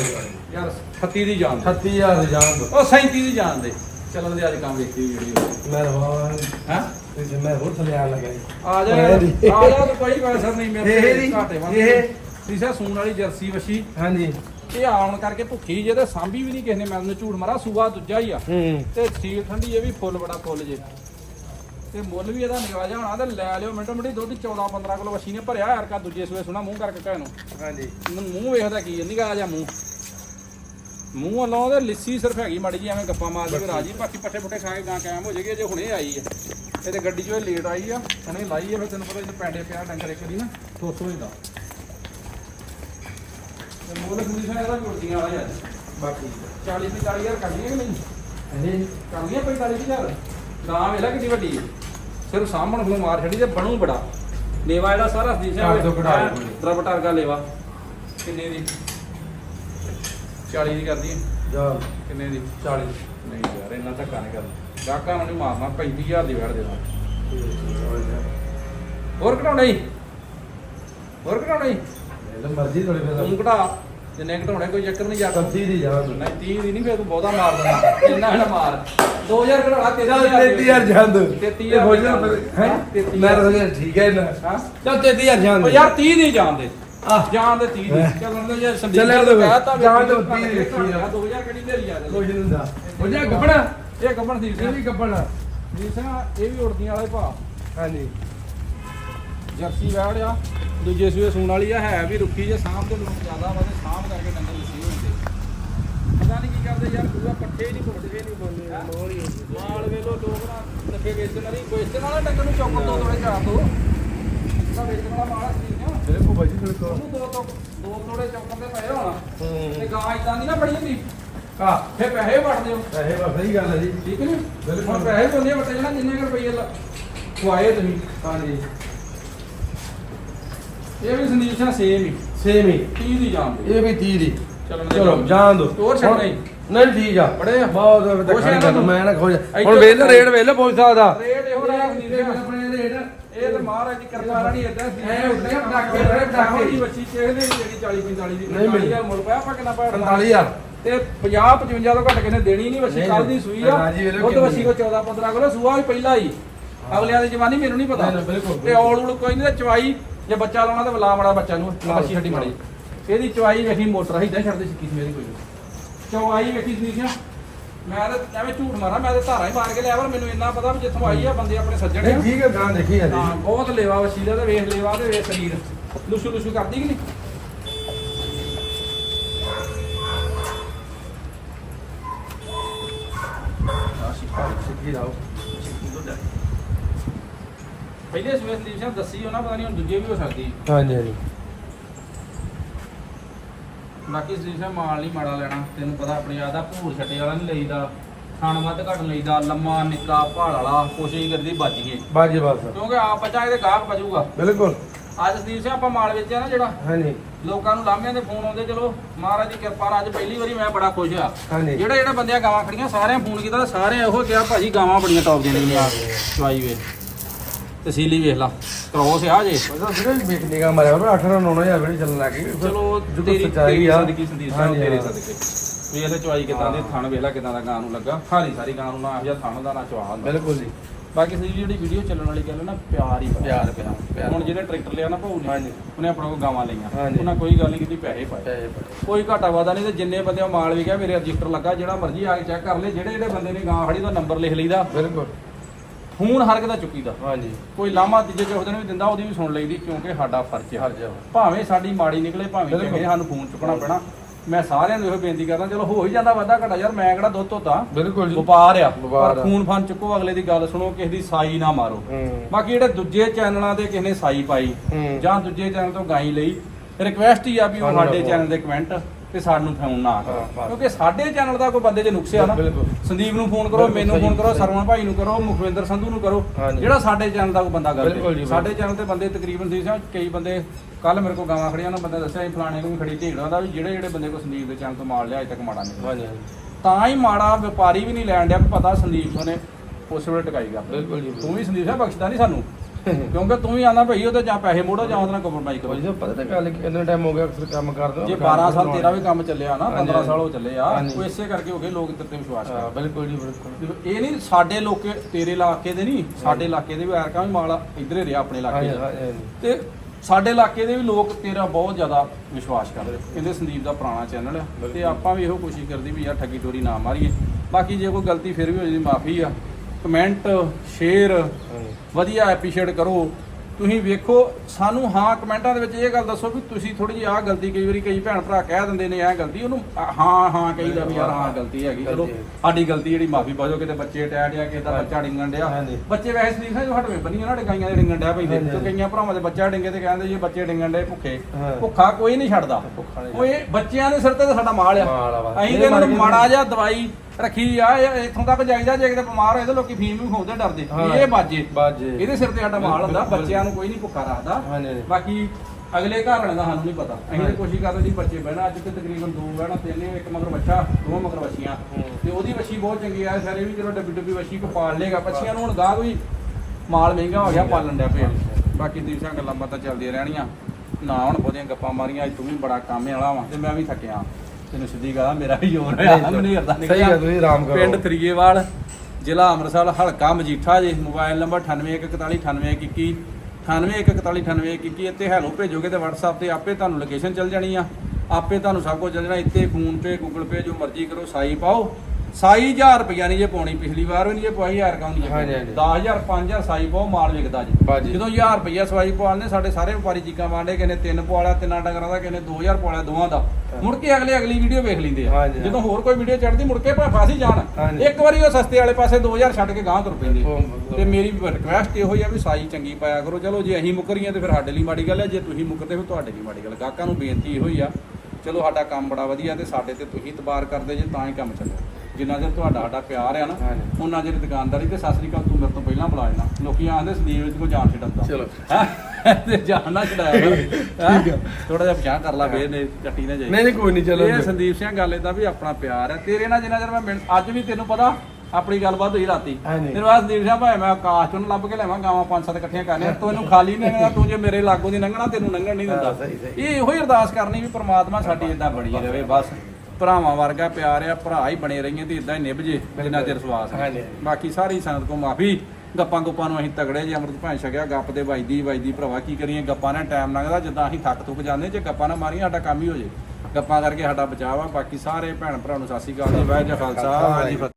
ਯਾਰ 38 ਦੀ ਜਾਨ ਦੇ। 36000 ਦੀ ਜਾਨ ਦੋ। ਉਹ 37 ਦੀ ਜਾਨ ਦੇ। ਚੱਲਣ ਦੇ ਅੱਜ ਕੰਮ ਵੇਖੀ ਵੀਡੀਓ ਮਿਹਰਬਾਨ ਹੈ? ਤੇ ਜੇ ਮੈਂ ਹੋਰ ਥੱਲੇ ਆਣ ਲੱਗਾ ਆ ਜਾ। ਆ ਜਾ ਤੂੰ ਕੋਈ ਪੈਸਾ ਨਹੀਂ ਮੇਰੇ ਇਹ ਤੇ ਦੀ- ਘਾਟੇ ਵਾਂਗ। ਇਹ- ਨੀਸਾ ਸੂਣ ਵਾਲੀ ਜਰਸੀ ਵਸ਼ੀ ਹਾਂਜੀ। ਇਹ ਆਉਣ ਕਰਕੇ ਭੁੱਖੀ ਜੇ ਤੇ ਸਾਂਭੀ ਵੀ ਨਹੀਂ ਕਿਸੇ ਨੇ। ਮੈਨੂੰ ਝੂਠ ਮਾਰਾ ਸੂਆ ਦੂਜਾ ਹੀ ਆ। ਹੂੰ। ਤੇ ਸੀਲ ਠੰਡੀ ਇਹ ਵੀ ਫੁੱਲ ਬੜਾ ਫੁੱਲ ਜੇ। ਤੇ ਮੁੱਲ ਵੀ ਇਹਦਾ ਜਾ ਹੋਣਾ ਤੇ ਲੈ ਲਿਓ ਮਿੰਟੋ ਮਿੰਟੀ ਦੁੱਧ 14 15 ਕਿਲੋ ਵਸ਼ੀ ਨੇ ਭਰਿਆ ਯਾਰ ਕਾ ਦੂਜੇ ਸੂਏ ਸੁਣਾ ਮੂੰਹ ਕਰਕੇ ਕਹਿ ਨੂੰ। ਹਾਂਜੀ। ਮੂੰਹ ਵੇਖਦਾ ਕੀ ਹੈ ਨਿਗਾਹ ਜਾ ਮੂੰਹ। ਮੂੰਹ ਵੱਲੋਂ ਤੇ ਲਿੱਸੀ ਸਿਰਫ ਹੈਗੀ ਮਾੜੀ ਜੀ ਐਵੇਂ ਗੱਪਾਂ ਮਾਰ ਕੇ ਰਾਜੀ ਬਾਕੀ ਪੱਠੇ ਪੁੱਠੇ ਖਾ ਕੇ ਗਾਂ ਕਾਇਮ ਹੋ ਜਾਏਗੀ ਜੇ ਹੁਣੇ ਆਈ ਹੈ ਇਹ ਤੇ ਗੱਡੀ 'ਚੋਂ ਇਹ ਲੇਟ ਆਈ ਆ ਹੁਣੇ ਲਾਈ ਹੈ ਫਿਰ ਤੈਨੂੰ ਪਤਾ ਜੇ ਪੈਂਡੇ ਪਿਆ ਡੰਗਰ ਇੱਕ ਦੀ ਨਾ ਥੋਸ ਹੋ ਜਾਂਦਾ। ਤੇ ਮੋਲ ਖੁਦੀ ਸਾਹਿਬ ਦਾ ਗੁਰਦੀਆਂ ਵਾਲਾ ਅੱਜ ਬਾਕੀ 40 45000 ਕਰਨੀਆਂ ਕਿ ਨਹੀਂ? ਹਾਂਜੀ। ਕਰਨੀਆਂ 45000 ਗਾਂ ਵੇਲਾ ਕਿੰਨੀ ਵੱਡੀ। ਹੈ ਸਿਰਫ ਸਾਹਮਣ ਨੂੰ ਮਾਰ ਛੱਡੀ ਤੇ ਬਣੂ ਬੜਾ। ਲੇਵਾ ਇਹਦਾ ਸਾਰਾ ਹਦੀਸ ਢਾਲ ਤੋਂ ਕਢਾ ਦੇ। ਲੇਵਾ। ਕਿੰਨੇ ਦੀ? 40 ਦੀ ਕਰਦੀ ਹੈ। ਜਾਨ ਕਿੰਨੇ ਦੀ? 40 ਨਹੀਂ ਯਾਰ ਇੰਨਾ ਧੱਕਾ ਨਹੀਂ ਕਰਦਾ ਗਾਹਕਾਂ ਨੂੰ ਨਹੀਂ ਮਾਰਨਾ 35000 ਦੀ ਵੜ ਦੇਣਾ। ਹੋਰ ਘਟਾਉਣਾ ਹੀ ਹੋਰ ਘਟਾਉਣਾ ਹੀ ਇਹ ਤਾਂ ਮਰਜ਼ੀ ਥੋੜੀ ਤੂੰ ਫਿਰ ਘਟਾ ਜਿੰਨੇ ਘਟਾਉਣੇ ਕੋਈ ਚੱਕਰ ਨਹੀਂ ਜਾਂਦਾ 30 ਦੀ ਜਾਨ ਨਹੀਂ 30 ਦੀ ਨਹੀਂ ਫੇਰ ਤੂੰ ਬਹੁਤਾ ਮਾਰ ਦੇਣਾ ਇੰਨਾ ਨਾ ਮਾਰ। 2000 ਘਟਾਉਣਾ ਚੱਲ 33000 33000 ਜਾਨ ਦੋ 33,000 ਹੋ? ਜਾ ਹੈ ਹਾਂ, 33,000 ਮੈਂ ਤਾਂ ਠੀਕ ਹੈ ਨਾ ਚੱਲ 33000 ਜਾਨ ਉਹ ਦੋ ਯਾਰ 30 ਨਹੀਂ ਜਾਣਦੇ ਆਹ ਜਾਣ ਦੇ। 30 ਹੈਂ। ਦੀ ਚੱਲਣ ਦੇ ਜੇ ਸੰਦੀਪ ਨੇ। ਕਹਿਤਾ ਜਾਣ ਘੱਟ 30 ਕੇ ਰੱਖੀ ਆ। 2000 ਕਿਹੜੀ ਦੇਰੀ ਆ? ਕੁਝ ਨਹੀਂ ਹੁੰਦਾ ਹੋ ਜਾ ਇਹ ਗੱਬਣ ਦੀ ਇਹ ਵੀ ਜੀ ਸਿੰਘ ਇਹ ਵੀ ਉੜਦੀਆਂ ਵਾਲੇ ਭਾ। ਹਾਂਜੀ। ਜਰਸੀ ਵੈੜ ਆ ਦੂਜੇ ਸੂਏ ਸੂਣ ਵਾਲੀ ਆ ਹੈ ਵੀ ਰੁੱਖੀ ਜੇ ਸਾਂਭ ਤੋਂ ਲੋਕ ਜ਼ਿਆਦਾ ਵਾ ਤੇ ਸਾਂਭ ਕਰਕੇ ਡੰਗਰ ਲਿੱਸੀ ਹੁੰਦੇ ਪਤਾ ਨਹੀਂ ਕੀ ਕਰਦੇ ਯਾਰ ਪੂਰਾ ਪੱਠੇ ਹੀ ਨਹੀਂ ਪੁੱਟਦੇ ਨਹੀਂ ਬੋਲਦੇ ਮੋਰ ਹੀ ਮਾਲ ਵੇਲੋ ਲੋਕ ਨਾ ਲੱਗੇ ਵੇਚਣ ਵਾਲੀ ਵੇਚਣ ਵਾਲਾ ਡੰਗਰ ਨੂੰ ਚੌਕਰ ਦੋ ਥੋੜੇ ਚਾਰ ਦੋ ਤਾਂ ਵੇਚਣ ਵਾਲਾ ਮਾਲ ਸੀ ਨਾ ਬਿਲਕੁਲ ਬਾਜੀ ਬਿਲਕੁਲ ਉਹਨੂੰ ਦੋ ਤੋਂ ਦੋ ਥੋੜੇ ਚੌਕਰ ਦੇ ਪਏ ਹੋਣਾ। ਹੂੰ। ਤੇ ਗਾਂ ਇਦਾਂ ਦੀ ਨਾ ਬੜੀ ਹੁੰਦੀ। ਆ ਫੇ ਪੈਸੇ ਵੜ ਦਿਓ ਇਹ ਬਸ ਸਹੀ ਗੱਲ ਹੈ ਜੀ। ਠੀਕ ਨਹੀਂ ਬਿਲਕੁਲ। ਪੈਸੇ ਬੰਦੇ ਵਟੇ ਜਾਣਾ ਜਿੰਨੇ ਕੁ ਰੁਪਈਏ ਲ- ਖਵਾਏ ਤੁਸੀਂ। ਹਾਂਜੀ। ਇਹ ਵੀ ਸੰਦੀਪ ਸਿੰਘ ਸੇਮ ਹੀ। ਸੇਮ ਹੀ। 30 ਦੀ ਜਾਂਦੇ ਇਹ ਵੀ 30 ਦੀ। ਚਲੋ ਚਲੋ ਜਾਣ ਦੋ। ਹੋਰ ਛੱਡ ਨਹੀਂ ਨਹੀਂ ਠੀਕ ਆ। ਬੜੇ ਆ। ਬਹੁਤ ਖੁਸ਼ ਦੇਖਾਂ ਆ ਕਰ ਤੂੰ। ਮੈਂ ਨਾ ਖੋਜ ਇੱਥੇ ਹੁਣ ਵੇਲ ਰੇਟ ਵੇਲ ਪਹੁੰਚ ਸਕਦਾ ਰੇਟ ਇਹੋ ਰਿਹਾ ਸੰਦੀਪ ਸਿੰਘ ਆਪਣੇ ਰੇਟ। ਇਹ ਤੇ ਮਹਾਰਾਜ ਦੀ ਕਿਰਪਾ ਨਾਲ ਹੀ ਇਦਾਂ ਸੀ। ਐ ਉੱਠਦੇ ਆ ਪਟਾਕੇ, ਐ ਪਟਾਕੇ। ਦੀ ਬੱਚੀ ਚੇਹਦੇ ਦੀ ਜਿਹੜੀ 40 45 ਦੀ ਨਹੀਂ ਮਿਲੀ। 40000 ਮੁੱਲ ਪਿਆ ਆਪਾਂ ਕਿੰਨਾ ਪਾਇਆ 45000 ਤੇ 50 55 ਤੋਂ ਘੱਟ ਕਿਨੇ ਦੇਣੀ ਨਹੀਂ ਨਹੀਂ, ਕੱਲ ਦੀ ਸੂਈ ਆ। ਉਹ ਕਿੰਨੀ ਬੱਚੀ ਕੋ 14 15 ਕਿਲੋ ਸੂਆ ਵੀ ਪਹਿਲਾਂ ਹੀ ਅਗਲਿਆਂ ਦੀ ਜਵਾਨੀ ਮੈਨੂੰ ਨਹੀਂ ਪਤਾ। ਤੇ ਔਲ ਉਲ ਕੋਈ ਨਹੀਂ ਤੇ ਚਵਾਈ ਜੇ ਬੱਚਾ ਲਾਉਣਾ ਤਾਂ ਲਾ ਮੜਾ ਬੱਚਾ ਨੂੰ। ਬੱਚੀ ਹੱਡੀ ਮਾੜੀ। ਇਹਦੀ ਚਵਾਈ ਵੇਖੀ ਮੋਟਰ ਹਿੱਦਾਂ ਛੱਡਦੇ ਸਿੱਕੀ ਸੀ ਮੇਰੀ ਕੋਈ। ਚਵਾਈ ਵੇਖੀ ਸੀ ਮੈਂ ਤਾਂ ਐਵੇਂ ਝੂਠ ਮਾਰਾਂ ਮੈਂ ਤਾਂ ਧਾਰਾ ਹੀ ਮਾਰ ਕੇ ਲਿਆ ਪਰ ਮੈਨੂੰ ਇੰਨਾ ਪਤਾ ਵੀ ਜਿੱਥੋਂ ਆਈ ਆ ਬੰਦੇ ਆਪਣੇ ਸੱਜਣ ਆ। ਠੀਕ ਹੈ ਗਾਂ ਦੇਖੀ ਜਾਂਦੀ। ਹਾਂ ਬਹੁਤ ਲੇਵਾ ਵਸੀਲਾ ਤੇ ਵੇਖ ਲੇਵਾ ਤੇ ਵੇਖ ਸਰੀਰ। ਲੁਸ਼ੂ ਲੁਸ਼ੂ ਕਰਦੀ ਕਿ ਨਹੀਂ? ਸਿੱਖੀ ਲਾਓ। ਪਹਿਲੇ ਸਵੇਰ ਸ਼ਾਇਦ ਦੱਸੀ ਉਹਨਾਂ ਪਤਾ ਨਹੀਂ ਹੁਣ ਦੂਜੇ ਵੀ ਹੋ ਸਕਦੀ ਹਾਂਜੀ ਹਾਂਜੀ। ਬਾਕੀ ਸੀਸਾ ਮਾਲ ਨਹੀਂ ਮਾੜਾ ਲੈਣਾ ਤੈਨੂੰ ਪਤਾ ਆਪਣੀ ਆਦਾ ਭੂਰ ਛੱਡੇ ਵਾਲਾ ਨਹੀਂ ਲਈਦਾ ਖਾਣ ਵੱਧ ਘੱਟ ਲਈਦਾ ਲੰਮਾ ਨਿੱਕਾ ਭਾਲ ਵਾਲਾ ਕੋਸ਼ਿਸ਼ ਕਰਦੀ ਬਚ ਗਏ ਬਾਜੀ ਬਸ। ਕਿਉਂਕਿ ਆਪ ਬਚਾ ਇਹਦੇ ਗਾਹਕ ਬਚੂਗਾ। ਬਿਲਕੁਲ। ਅੱਜ ਸਦੀਪ ਸਿੰਘ ਆਪਾਂ ਮਾਲ ਵੇਚਿਆ ਨਾ ਜਿਹੜਾ ਹਾਂਜੀ। ਲੋਕਾਂ ਨੂੰ ਲਾਂਭਿਆਂ ਦੇ ਫੋਨ ਆਉਂਦੇ ਚਲੋ ਮਹਾਰਾਜ ਦੀ ਕਿਰਪਾ ਨਾਲ ਅੱਜ ਪਹਿਲੀ ਵਾਰੀ ਮੈਂ ਬੜਾ ਖੁਸ਼ ਆ। ਹਾਂਜੀ। ਜਿਹੜੇ ਜਿਹੜੇ ਬੰਦਿਆਂ ਗਾਵਾਂ ਖੜੀਆਂ ਸਾਰਿਆਂ ਫੋਨ ਕੀਤਾ ਤੇ ਸਾਰੇ ਇਹੋ ਕਿਹਾ ਭਾਜੀ ਗਾਵਾਂ ਬੜੀਆਂ ਟੌਪ ਦੀਆਂ ਨੇ। ਚਵਾਈ ਵੇ ਤਸੀਲੀ ਵੇਖ ਲਾ ਕ੍ਰੋਸ ਆ ਜੇ ਉਹਦਾ ਸਿਰੇ ਵੇਖ ਨਿਗਾ ਮਾਰਿਆ ਪਰ 18 9000 ਵੀ ਚੱਲਣ ਲੱਗ ਗਈ ਚਲੋ ਜੋ ਤੇਰੀ ਸੱਚਾਈ ਤੇਰੀ ਆ। ਸਦਕੀ ਸੰਦੀਪ ਹਾਂਜੀ, ਸਾਹਿਬ ਤੇਰੇ ਹਾਂ। ਸਦਕੇ ਵੀ ਇਹਦੇ ਚਵਾਈ ਕਿਦਾਂ ਦੇ ਥਣ ਵੇਲਾ ਕਿਦਾਂ ਦਾ ਗਾਂ ਨੂੰ ਲੱਗਾ ਹਾਰੀ ਸਾਰੀ ਗਾਂ ਨੂੰ ਨਾ ਇਹੋ ਜਿਹਾ ਥਣ ਦਾ ਨਾ ਚਵਾ ਹੁੰਦਾ ਬਿਲਕੁਲ ਜੀ ਬਾਕੀ ਸਹੀ ਜਿਹੜੀ ਵੀਡੀਓ ਚੱਲਣ ਵਾਲੀ ਗੱਲ ਨਾ ਪਿਆਰ ਹੀ। ਪਿਆਰ, ਪਿਆਰ। ਹੁਣ ਜਿਹਨੇ ਟਰੈਕਟਰ ਲਿਆ ਨਾ ਭਾਊ ਨੇ। ਉਹਨੇ ਆਪਣੇ ਕੋਲ ਗਾਵਾਂ ਲਈਆਂ। ਉਹਨਾਂ ਕੋਈ ਗੱਲ ਨਹੀਂ ਕੀਤੀ ਪੈਸੇ ਪਾਏ। ਕੋਈ ਘਾਟਾ ਵਾਦਾ ਨਹੀਂ ਤੇ ਜਿੰਨੇ ਬੰਦੇ ਮਾਲ ਵੀ ਗਿਆ ਮੇਰੇ ਰਜਿਸਟਰ ਲੱਗਾ ਜਿਹੜਾ ਮਰਜ਼ੀ ਆ ਕੇ ਚੈੱਕ ਕਰ ਲੈ ਜਿਹੜੇ ਜਿਹੜੇ ਬੰਦੇ ਨੇ ਗਾਂ ਫੜੀ ਦਾ ਨੰਬਰ ਲਿਖ ਲਈਦਾ ਬਿਲਕੁਲ ਫੋਨ ਹਰ ਇੱਕ ਦਾ ਚੁੱਕੀਦਾ। ਹਾਂਜੀ। ਕੋਈ ਲਾਮਾ ਤੀਜੇ ਚੌਥੇ ਦਿਨ ਵੀ ਦਿੰਦਾ ਉਹਦੀ ਵੀ ਸੁਣ ਲਈਦੀ ਕਿਉਂਕਿ ਸਾਡਾ ਫਰਜ਼ ਹੈ ਭਾਵੇਂ ਸਾਡੀ ਮਾੜੀ ਨਿਕਲੇ ਭਾਵੇਂ ਬਿਲਕੁਲ। ਚੰਗੇ ਸਾਨੂੰ ਫੋਨ ਚੁੱਕਣਾ ਪੈਣਾ। ਮੈਂ ਸਾਰਿਆਂ ਨੂੰ ਇਹੋ ਬੇਨਤੀ ਕਰਦਾ ਚਲੋ ਹੋ ਹੀ ਜਾਂਦਾ ਵਾਧਾ ਘਟਾ ਯਾਰ ਮੈਂ ਕਿਹੜਾ ਦੁੱਧ ਧੋਤਾ? ਬਿਲਕੁਲ ਜੀ। ਵਪਾਰ ਆ। ਵਪਾਰ ਪਰ ਆ। ਫੋਨ ਫਾਨ ਚੁੱਕੋ ਅਗਲੇ ਦੀ ਗੱਲ ਸੁਣੋ ਕਿਸੇ ਦੀ ਸਾਈ ਨਾ ਮਾਰੋ। ਹੂੰ। ਬਾਕੀ ਜਿਹੜੇ ਦੂਜੇ ਚੈਨਲਾਂ ਤੇ ਕਿਸੇ ਨੇ ਸਾਈ ਪਾਈ ਹੂੰ। ਜਾਂ ਦੂਜੇ ਚੈਨਲ ਤੋਂ ਗਾਈ ਲਈ ਰਿਕਵੈਸਟ ਹੀ ਆ ਵੀ ਉਹ ਸਾਨੂੰ ਸਾਡੇ ਨਾ ਚੈਨਲ ਦੇ ਕਮੈਂਟ। ਤੇ ਸਾਨੂੰ ਫੋਨ ਨਾ ਕਰੋ। ਕਿਉਂਕਿ ਸਾਡੇ ਚੈਨਲ ਦਾ ਕੋਈ ਬੰਦੇ 'ਚ ਨੁਕਸ ਆ ਨਾ। ਸੰਦੀਪ ਨੂੰ ਫੋਨ ਕਰੋ ਮੈਨੂੰ ਫੋਨ ਕਰੋ। ਸਰਵਣ ਭਾਈ ਨੂੰ ਕਰੋ ਮੁਖਵਿੰਦਰ ਸੰਧੂ ਨੂੰ ਕਰੋ। ਜਿਹੜਾ ਸਾਡੇ ਚੈਨਲ ਦਾ ਕੋਈ ਬੰਦਾ ਜੀ, ਸਾਡੇ ਚੈਨਲ ਤੇ ਬੰਦੇ ਤਕਰੀਬਨ ਸੀ ਕਈ ਬੰਦੇ ਕੱਲ ਮੇਰੇ ਕੋਲ ਗਾਵਾਂ ਖੜੀਆਂ ਉਹਨਾਂ ਬੰਦੇ ਦੱਸਿਆ ਫਲਾਣੇ ਨੂੰ ਖੜੀ ਢੇੜਾਂ ਦਾ ਵੀ ਜਿਹੜੇ ਜਿਹੜੇ ਬੰਦੇ ਕੋ ਸੰਦੀਪ ਦੇ ਚੈਨਲ ਤੋਂ ਮਾਲ ਲਿਆ ਅਜੇ ਤੱਕ ਮਾੜਾ ਨਹੀਂ ਤਾਂ ਹੀ ਮਾੜਾ ਵਪਾਰੀ ਵੀ ਨਹੀਂ ਲੈਣ ਡਿਆ ਪਤਾ ਸੰਦੀਪ ਨੇ ਉਸ ਵੇਲੇ ਟਕਾਈ ਕਰ ਬਿਲਕੁਲ ਜੀ ਤੂੰ ਵੀ ਸੰਦੀਪ ਸਾਹਿਬ ਬਖਸ਼ਦਾ ਨਹੀਂ ਸਾਨੂੰ। ਕਿਉਂਕਿ ਤੂੰ ਵੀ ਆਂਦਾ ਭਈ ਉਹਦੇ ਜਾਂ ਪੈਸੇ ਮੋੜੋ ਜਾਂ ਉਹਦੇ ਨਾਲ ਕੰਪਰੋਮਾਈਜ਼ ਕਰੋ। ਜੀ ਪਤਾ ਤਾਂ ਗੱਲ ਕਿ ਕਿੰਨਾ ਟਾਈਮ ਹੋ ਗਿਆ ਅਕਸਰ ਕੰਮ ਕਰਦੇ ਜੇ 12 ਸਾਲ ਤੇਰਾ ਵੀ ਕੰਮ ਚੱਲਿਆ ਨਾ ਹਾਂਜੀ, 15 ਸਾਲ ਹੋ ਚੱਲੇ ਆ। ਉਹ ਇਸੇ ਕਰਕੇ ਹੋ ਗਏ ਲੋਕ ਤੇਰੇ ਤੇ ਵਿਸ਼ਵਾਸ ਹਾਂ ਕਰਦੇ ਬਿਲਕੁਲ ਜੀ ਬਿਲਕੁਲ। ਇਹ ਨਹੀਂ ਸਾਡੇ ਲੋਕੇ ਤੇਰੇ ਇਲਾਕੇ ਦੇ ਨਹੀਂ ਸਾਡੇ ਇਲਾਕੇ ਦੇ ਵੀ ਐਰਕਾਂ ਵੀ ਮਾਲ ਇੱਧਰੇ ਰਿਹਾ ਆਪਣੇ ਇਲਾਕੇ। ਤੇ ਸਾਡੇ ਇਲਾਕੇ ਦੇ ਵੀ ਲੋਕ ਤੇਰਾ ਬਹੁਤ ਜ਼ਿਆਦਾ ਵਿਸ਼ਵਾਸ ਕਰਦੇ। ਕਹਿੰਦੇ ਸੰਦੀਪ ਦਾ ਪੁਰਾਣਾ ਚੈਨਲ ਆ ਤੇ ਆਪਾਂ ਵੀ ਇਹੋ ਕੋਸ਼ਿਸ਼ ਕਰਦੀ ਵੀ ਯਾਰ ਠੱਗੀ ਟੋਰੀ ਨਾ ਮਾਰੀਏ। ਬਾਕੀ ਜੇ ਕੋਈ ਗਲਤੀ ਫਿਰ ਵੀ ਹੋ ਜਾਂਦੀ ਮਾਫੀ ਆ। ਕਮੈਂਟ ਸ਼ੇਅਰ ਵਧੀਆ ਐਪਰੀਸ਼ੀਏਟ ਕਰੋ ਤੁਸੀਂ ਵੇਖੋ ਸਾਨੂੰ ਹਾਂ ਕਮੈਂਟਾਂ ਦੇ ਵਿੱਚ ਇਹ ਗੱਲ ਦੱਸੋ ਵੀ ਤੁਸੀਂ ਥੋੜੀ ਜਿਹੀ ਆਹ ਗਲਤੀ ਕਈ ਵਾਰੀ ਕਈ ਭੈਣ ਭਰਾ ਕਹਿ ਦਿੰਦੇ ਨੇ ਇਹ ਗਲਤੀ ਉਹਨੂੰ ਹਾਂ ਹਾਂ ਕਹੀਦਾ ਵੀ ਯਾਰ ਹਾਂ ਗਲਤੀ ਹੈਗੀ ਚਲੋ। ਸਾਡੀ ਗਲਤੀ ਜਿਹੜੀ ਮਾਫੀ ਪਾਜੋ ਕਿਤੇ ਬੱਚੇ ਟੈਟ ਆ ਕਿਸੇ ਦਾ ਬੱਚਾ ਡਿੰਗਣ ਡਿਆ। ਬੱਚੇ ਵੈਸੇ ਸਰੀਰ ਨਾਲ ਜੋ ਹਟਵੇਂ ਬੰਨੀਆਂ ਨਾ ਗਾਈਆਂ ਦੇ ਡਿੰਗਣ ਡਿਆ ਪੈਂਦੇ ਤੇ। ਕਈਆਂ ਭਰਾਵਾਂ ਦੇ ਬੱਚਾ ਡਿੰਗੇ ਤੇ ਕਹਿੰਦੇ ਜੀ ਬੱਚੇ ਡਿੰਗਣ ਡੇ ਭੁੱਖੇ। ਭੁੱਖਾ ਕੋਈ ਨਹੀਂ ਛੱਡਦਾ ਉਹ ਇਹ ਬੱਚਿਆਂ ਦੇ ਸਿਰ ਤੇ ਸਾਡਾ ਮਾਲ ਆ। ਅਸੀਂ ਤੇ ਇਹਨਾਂ ਨੂੰ ਮਾੜਾ ਜਿਹਾ ਦਵਾਈ ਰੱਖੀ ਆ ਇਹ ਇੱਥੋਂ ਤੱਕ ਜਾਈਦਾ ਜੇ ਕਿਤੇ ਬਿਮਾਰ ਹੋਏ ਤਾਂ ਲੋਕੀ ਫੀਮ ਵੀ ਖਾਉਂਦੇ ਡਰਦੇ। ਵੀ ਹਾਂ। ਇਹ ਬਾਜੇ। ਬਾਜੇ। ਇਹਦੇ ਸਿਰ ਤੇ ਸਾਡਾ ਮਾਲ ਹੁੰਦਾ ਬਿਲਕੁਲ। ਬੱਚਿਆਂ ਨੂੰ ਕੋਈ ਨਹੀਂ ਭੁੱਖਾ ਰੱਖਦਾ। ਹਾਂਜੀ। ਬਾਕੀ ਅਗਲੇ ਘਰ ਵਾਲਿਆਂ ਦਾ ਸਾਨੂੰ ਨਹੀਂ ਪਤਾ। ਅਸੀਂ ਤਾਂ ਹਾਂਜੀ। ਕੋਸ਼ਿਸ਼ ਕਰਦੇ ਜੀ ਬੱਚੇ ਬਹਿਣਾ ਅੱਜ ਤੇ ਤਕਰੀਬਨ ਦੋ ਬਹਿਣਾ ਤਿੰਨ ਇੱਕ ਮਗਰ ਬੱਚਾ ਦੋ ਮਗਰ ਬੱਚੀਆਂ ਹੂੰ। ਤੇ ਉਹਦੀ ਬੱਚੀ ਬਹੁਤ ਚੰਗੀ ਆ ਸਾਰੇ ਵੀ ਚਲੋ ਡੱਬੀ ਡੱਬੀ ਬੱਚੀ ਕੋ ਪਾਲ ਲੇਗਾ। ਬੱਚੀਆਂ ਨੂੰ ਹੁਣ ਗਾਹ ਕੋਈ ਮਾਲ ਮਹਿੰਗਾ ਹੋ ਗਿਆ ਪਾਲਣ ਡਿਆ ਪਿਆ ਬਾਕੀ ਦੀਸਾਂ ਗੱਲਾਂ ਬਾਤਾਂ ਚੱਲਦੀਆਂ ਰਹਿਣੀਆਂ। ਨਾ ਹੁਣ ਬਹੁਤੀਆਂ ਗੱਪਾਂ ਮਾਰੀਆਂ ਅੱਜ ਤੂੰ ਵੀ ਬੜਾ ਕੰਮ ਵਾਲਾ ਵਾ ਤੇ ਮੈਂ ਵੀ ਥੱਕਿਆ। ਤੈਨੂੰ ਸਿੱਧੀ ਆ, ਮੇਰਾ ਵੀ ਜ਼ੋਰ ਹੋਇਆ ਮੈਨੂੰ ਹਿਰਦਾ ਸਹੀ ਗੱਲ ਤੁਸੀਂ ਆਰਾਮ ਕਰੋ। ਪਿੰਡ ਤਰੀਏਵਾਲ ਜ਼ਿਲ੍ਹਾ ਅੰਮ੍ਰਿਤਸਰ ਹਲਕਾ ਮਜੀਠਾ ਜੀ ਮੋਬਾਈਲ ਨੰਬਰ 9814498121 9814498121 ਇੱਥੇ ਹੈਲੋ ਭੇਜੋਗੇ ਤੇ WhatsApp ਤੇ ਆਪੇ ਤੁਹਾਨੂੰ ਲੋਕੇਸ਼ਨ ਚੱਲ ਜਾਣੀ ਆ। ਆਪੇ ਤੁਹਾਨੂੰ ਸਭ ਕੁਝ ਚੱਲ ਜਾਣਾ ਇੱਥੇ ਫੋਨ ਪੇ ਗੂਗਲ ਪੇ ਜੋ ਮਰਜ਼ੀ ਕਰੋ ਸਾਈ ਪਾਓ। ਸਾਈ 1000 ਰੁਪਈਆ ਨਹੀਂ ਜੇ ਪਾਉਣੀ ਪਿਛਲੀ ਵਾਰ ਵੀ ਨਹੀਂ ਜੇ ਪਾਈ ਹਜ਼ਾਰ ਕੰਮ ਨਹੀਂ ਹਾਂਜੀ, ਹਾਂਜੀ। 10000 5000 ਸਾਈ ਪਾਓ ਮਾਲ ਵਿਕਦਾ ਜੀ। ਜਦੋਂ 1000 ਰੁਪਈਆ ਸਵਾਈ ਪਵਾਲਨੇ ਸਾਡੇ ਸਾਰੇ ਵਪਾਰੀ ਚੀਕਾਂ ਵਾਂਡੇ ਕਿਨੇ ਤਿੰਨ ਪਵਾਲਿਆ ਤਿੰਨਾਂ ਡੰਗਰਾਂ ਦਾ ਕਿਨੇ 2000 ਪਵਾਲਿਆ ਦੋਵਾਂ ਦਾ। ਮੁੜ ਕੇ ਅਗਲੇ ਅਗਲੀ ਵੀਡੀਓ ਵੇਖ ਲੈਂਦੇ ਆ। ਹਾਂਜੀ। ਜਦੋਂ ਹੋਰ ਕੋਈ ਵੀਡੀਓ ਚੜਦੀ ਮੁੜ ਕੇ ਭਾਵੇਂ ਫਸ ਹੀ ਜਾਣ। ਹਾਂਜੀ। ਇੱਕ ਵਾਰੀ ਉਹ ਸਸਤੇ ਵਾਲੇ ਪਾਸੇ 2000 ਛੱਡ ਕੇ ਗਾਂਹ ਤੁਰ ਪੈਂਦੇ। ਉਹ- ਤੇ ਮੇਰੀ ਰਿਕਵੈਸਟ ਇਹੋ ਹੀ ਆ ਵੀ ਸਾਈ ਚੰਗੀ ਪਾਇਆ ਕਰੋ। ਚਲੋ ਜੇ ਅਸੀਂ ਮੁੱਕਰੀਆਂ ਤੇ ਫਿਰ ਸਾਡੇ ਲਈ ਮਾੜੀ ਗੱਲ ਹੈ ਜੇ ਤੁਸੀਂ ਮੁੱਕਰਦੇ ਫਿਰ ਤੁਹਾਡੇ ਲਈ ਮਾੜੀ ਗੱਲ ਗਾਹਕਾਂ ਨੂੰ ਬੇਨਤੀ ਇਹੋ ਹੀ ਆ ਚਲੋ ਸਾਡਾ ਕੰਮ ਬੜਾ ਵਧੀਆ ਤੇ ਸਾਡੇ ਤੇ ਤੁਸੀਂ ਇਤਬਾਰ ਕਰਦੇ ਜੇ ਤਾਂ ਹੀ ਕੰਮ ਚੱਲੇ ਜਿੰਨਾ ਚਿਰ ਤੁਹਾਡਾ ਸਾਡਾ ਪਿਆਰ ਆ ਨਾ। ਉਹਨਾਂ ਚਿਰ ਦੁਕਾਨਦਾਰੀ ਤੇ ਸਤਿ ਸ੍ਰੀ ਅਕਾਲ ਤੂੰ ਮੇਰੇ ਤੋਂ ਪਹਿਲਾਂ ਬੁਲਾ ਲੈਣਾ। ਲੋਕੀ ਆਂਦੇ ਸੰਦੀਪ ਵਿੱਚ ਕੋਈ ਜਾਨ ਛਡਾਉਂਦਾ ਚਲੋ। ਹੈਂ? ਤੇ ਨਾ ਛਡਾਇਆ ਥੋੜਾ ਜਿਹਾ ਪਛਾਣ ਕਰ ਲਾ ਫੇਰ ਨੇ ਕੱਟੀ ਨਾ ਜਾਈ। ਨਹੀਂ ਨਹੀਂ ਕੋਈ ਨਹੀਂ ਚਲੋ ਇਹ ਸੰਦੀਪ ਸਿੰਘ ਗੱਲ ਇਦਾਂ ਵੀ ਆਪਣਾ ਪਿਆਰ ਹੈ ਤੇਰੇ ਨਾਲ ਜਿੰਨਾ ਚਿਰ ਮੈਂ ਅੱਜ ਵੀ ਤੈਨੂੰ ਪਤਾ ਆਪਣੀ ਗੱਲਬਾਤ ਹੋਈ ਰਾਤੀ। ਤੇਰੇ ਵਾਸਤੇ ਸੰਦੀਪ ਸਿੰਘ ਭਾਈ ਮੈਂ ਆਕਾਸ਼ ਚੋਂ ਲੱਭ ਕੇ ਲਿਆਵਾਂ ਗਾਵਾਂ ਪੰਜ ਸੱਤ ਇਕੱਠੀਆਂ ਕਰਨੀਆਂ ਤੂੰ ਇਹਨੂੰ ਖਾਲੀ ਨਹੀਂ ਲੰਘਣਾ ਤੂੰ ਜੇ ਮੇਰੇ ਲਾਗੋਂ ਦੀ ਲੰਘਣਾ ਤੈਨੂੰ ਲੰਘਣ ਨਹੀਂ ਦਿੰਦਾ। ਇਹ ਇਹੋ ਹੀ ਅਰਦਾਸ ਕਰਨੀ ਵੀ ਪ੍ਰਮਾਤਮਾ ਸਾਡੀ ਇਦਾਂ ਬਣੀ ਰਵੇ ਬਸ। ਭਰਾਵਾਂ ਵਰਗਾ ਪਿਆਰ ਆ ਭਰਾ ਹੀ ਬਣੇ ਰਹੀਏ ਤੇ ਇਦਾਂ ਹੀ ਨਿਭ ਜੇ ਜਿੰਨਾ ਚਿਰ ਸਵਾਸ ਹੈ। ਹਾਂਜੀ। ਬਾਕੀ ਸਾਰੀ ਸੰਗਤ ਕੋ ਮਾਫੀ ਗੱਪਾਂ ਗੁੱਪਾਂ ਨੂੰ ਅਸੀਂ ਤਗੜੇ ਜੇ ਅੰਮ੍ਰਿਤ ਭਾਂ ਛਕਿਆ ਗੱਪ ਤੇ ਵੱਜਦੀ ਵੱਜਦੀ ਭਰਾਵਾ ਕੀ ਕਰੀਏ ਗੱਪਾਂ ਨਾਲ ਟਾਈਮ ਲੰਘਦਾ ਜਿੱਦਾਂ ਅਸੀਂ ਥੱਕ ਥੁੱਕ ਜਾਂਦੇ ਜੇ ਗੱਪਾਂ ਨਾ ਮਾਰੀਆਂ ਸਾਡਾ ਕੰਮ ਹੀ ਹੋ ਜੇ ਗੱਪਾਂ ਕਰਕੇ ਸਾਡਾ ਬਚਾਅ ਵਾ ਬਾਕੀ ਸਾਰੇ ਭੈਣ ਭਰਾ ਨੂੰ ਸਤਿ ਸ਼੍ਰੀ ਅਕਾਲ ਜੀ ਵਾਹਿਗੁਰੂ ਜੀ ਕਾ ਖਾਲਸਾ ਵਾਹਿਗੁਰੂ ਜੀ ਕੀ ਫਤਿਹ